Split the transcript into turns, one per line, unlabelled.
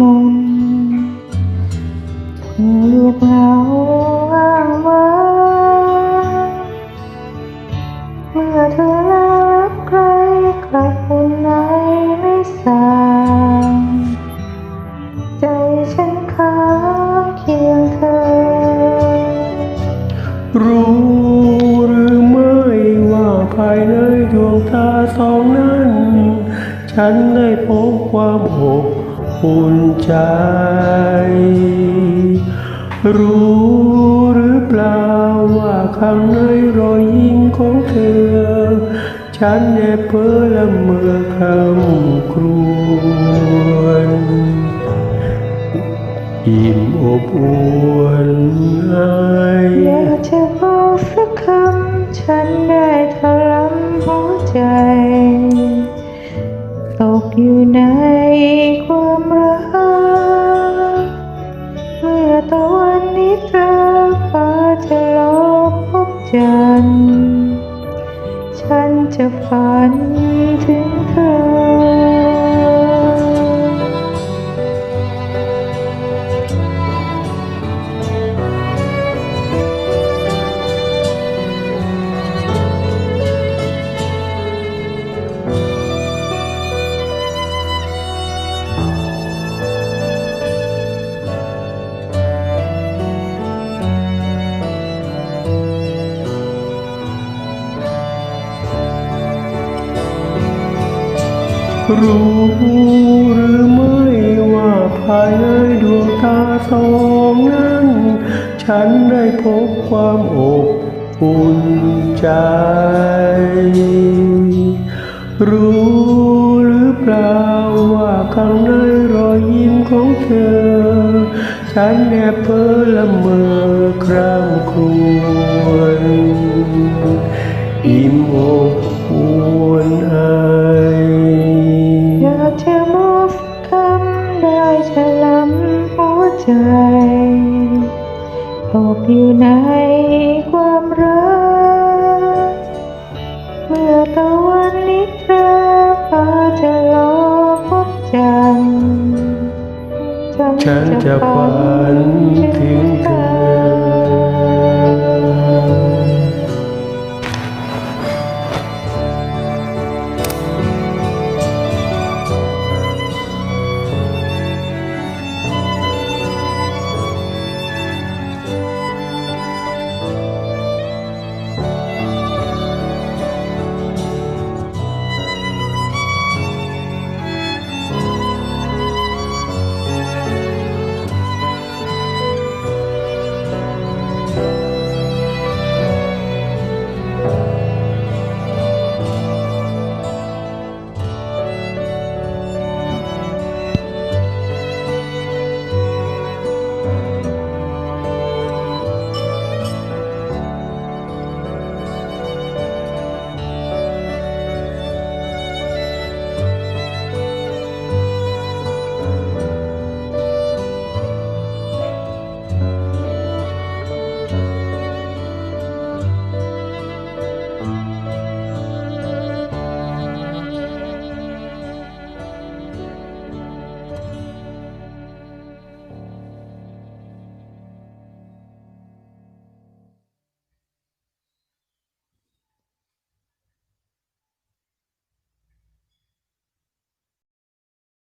มนเงียบเหงาว่างว้าเมื่อเธอลาลับใครกลับคนไหนไม่สางใจฉันค้างเคียงเธอ
รู้หรือไม่ว่าภายในดวงตาสองนั้น ฉันได้พบความหก อุ่นใจ รู้หรือเปล่าว่าข้างในรอยยิ้มของเธอ ฉันได้เพ้อละเมอคำครวญอิ่มอบอวนไออยา
กจะบอกสักคำฉันได้ถลำหัวใจ ตกอยู่ใน ฉัน ฉันจะฝันถึงเธอ
รู้หรือไม่ว่าภายในดวงตาสองนั้น ฉันได้พบความอบอุ่นใจ รู้หรือเปล่าว่าข้างในรอยยิ้มของเธอ ฉันแอบเพ้อละเมอครำ
อยู่ในความรัก เมื่อตะวันนิทราฟ้าจะลอพบจันทร์ฉันจะฝัน